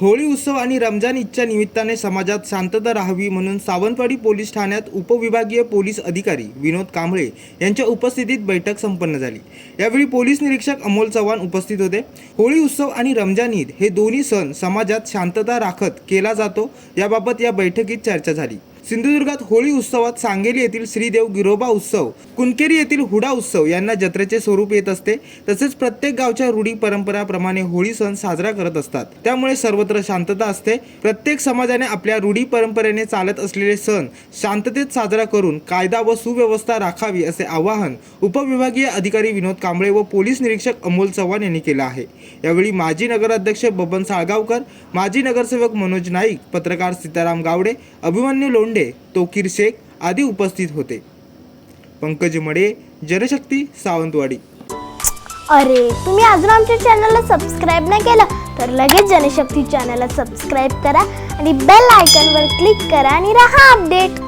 होळी उत्सव आणि रमजान ईदच्या निमित्ताने समाजात शांतता राहावी म्हणून सावंतवाडी पोलीस ठाण्यात उपविभागीय पोलीस अधिकारी विनोद कांबळे यांच्या उपस्थितीत बैठक संपन्न झाली. यावेळी पोलीस निरीक्षक अमोल चव्हाण उपस्थित होते. होळी उत्सव आणि रमजान ईद हे दोन्ही सण समाजात शांतता राखत केला जातो. याबाबत या बैठकीत चर्चा झाली. सिंधुदुर्गात होळी उत्सवात सांगेली येथील श्रीदेव गिरोबा उत्सव कुणकेरी येथील हुडा उत्सव यांना जत्रेचे स्वरूप येत असते. तसेच प्रत्येक गावच्या रूढी परंपराप्रमाणे होळी सण साजरा करत असतात. त्यामुळे सर्वत्र शांतता असते. प्रत्येक समाजाने आपल्या रूढी परंपरेने चालत असलेले सण शांततेत साजरा करून कायदा व सुव्यवस्था राखावी असे आवाहन उपविभागीय अधिकारी विनोद कांबळे व पोलीस निरीक्षक अमोल चव्हाण यांनी केलं आहे. यावेळी माजी नगराध्यक्ष बबन साळगावकर माजी नगरसेवक मनोज नाईक पत्रकार सीताराम गावडे अभिमन्यू लोंढे तोकीर शेख आदी उपस्थित होते. पंकज मडे जनशक्ती सावंतवाडी. अरे तुम्ही अजून आमच्या चॅनलला सबस्क्राईब नाही केलं तर लगेच जनशक्ती चॅनलला सबस्क्राईब करा आणि बेल आयकॉनवर क्लिक करा आणि राहा अपडेट